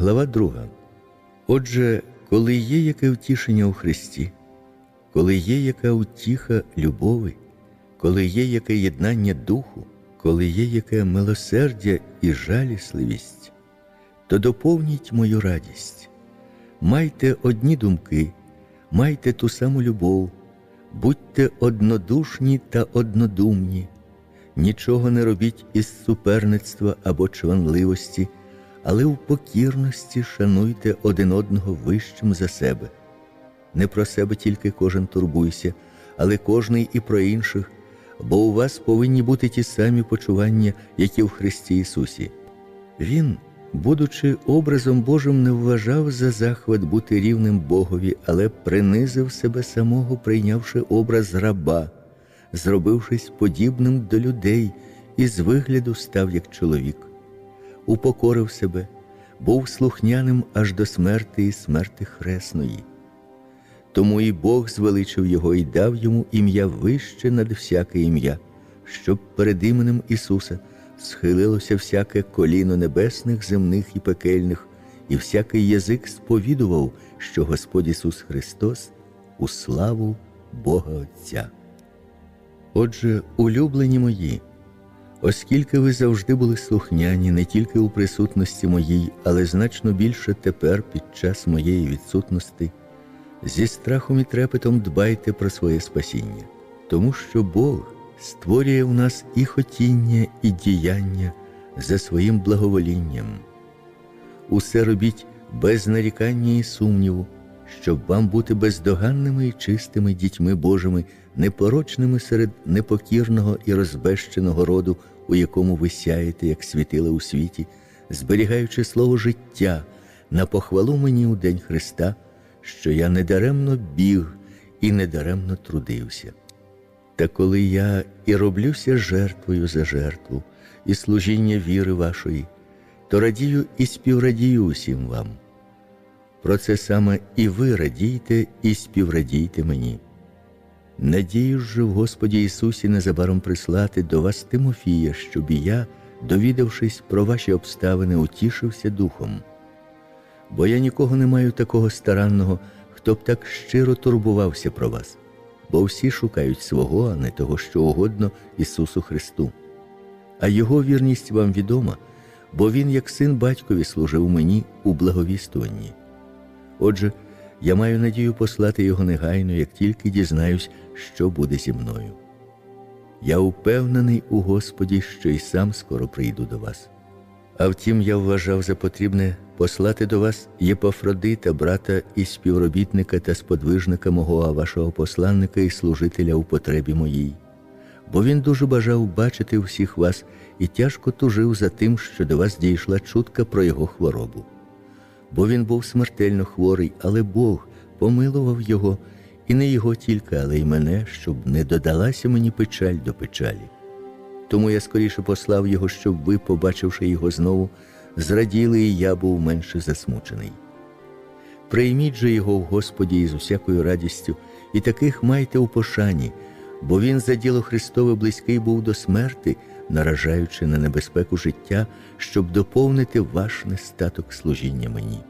Глава 2. Отже, коли є яке втішення у Христі, коли є яка утіха любови, коли є яке єднання духу, коли є яке милосердя і жалісливість, то доповніть мою радість. Майте одні думки, майте ту саму любов, будьте однодушні та однодумні, нічого не робіть із суперництва або чванливості, але в покірності шануйте один одного вищим за себе. Не про себе тільки кожен турбуйся, але кожний і про інших, бо у вас повинні бути ті самі почування, які в Христі Ісусі. Він, будучи образом Божим, не вважав за захват бути рівним Богові, але принизив себе самого, прийнявши образ раба, зробившись подібним до людей і з вигляду став як чоловік, упокорив себе, був слухняним аж до смерти і смерти хресної. Тому і Бог звеличив його і дав йому ім'я вище над всяке ім'я, щоб перед іменем Ісуса схилилося всяке коліно небесних, земних і пекельних, і всякий язик сповідував, що Господь Ісус Христос у славу Бога Отця. Отже, улюблені мої, оскільки ви завжди були слухняні не тільки у присутності моїй, але значно більше тепер під час моєї відсутності, зі страхом і трепетом дбайте про своє спасіння, тому що Бог створює в нас і хотіння, і діяння за своїм благоволінням. Усе робіть без нарікання і сумніву, щоб вам бути бездоганними і чистими дітьми Божими, непорочними серед непокірного і розбещеного роду, у якому ви сяєте, як світила у світі, зберігаючи слово життя на похвалу мені у день Христа, що я недаремно біг і недаремно трудився. Та коли я і роблюся жертвою за жертву, і служіння віри вашої, то радію і співрадію усім вам. Про це саме і ви радійте, і співрадійте мені. Надію ж в Господі Ісусі незабаром прислати до вас Тимофія, щоб і я, довідавшись про ваші обставини, утішився духом. Бо я нікого не маю такого старанного, хто б так щиро турбувався про вас, бо всі шукають свого, а не того, що угодно Ісусу Христу. А Його вірність вам відома, бо Він, як син батькові, служив мені у благовістуванні. Отже, я маю надію послати його негайно, як тільки дізнаюсь, що буде зі мною. Я упевнений у Господі, що й сам скоро прийду до вас. А втім, я вважав за потрібне послати до вас Єпафродита, брата і співробітника та сподвижника мого, а вашого посланника і служителя у потребі моїй. Бо він дуже бажав бачити всіх вас і тяжко тужив за тим, що до вас дійшла чутка про його хворобу бо він був смертельно хворий, але Бог помилував його, і не його тільки, але й мене, щоб не додалася мені печаль до печалі. Тому я скоріше послав його, щоб ви, побачивши його знову, зраділи, і я був менше засмучений. Прийміть же його в Господі із усякою радістю, і таких майте у пошані, бо він за діло Христове близький був до смерти, наражаючи на небезпеку життя, щоб доповнити ваш нестаток служіння мені.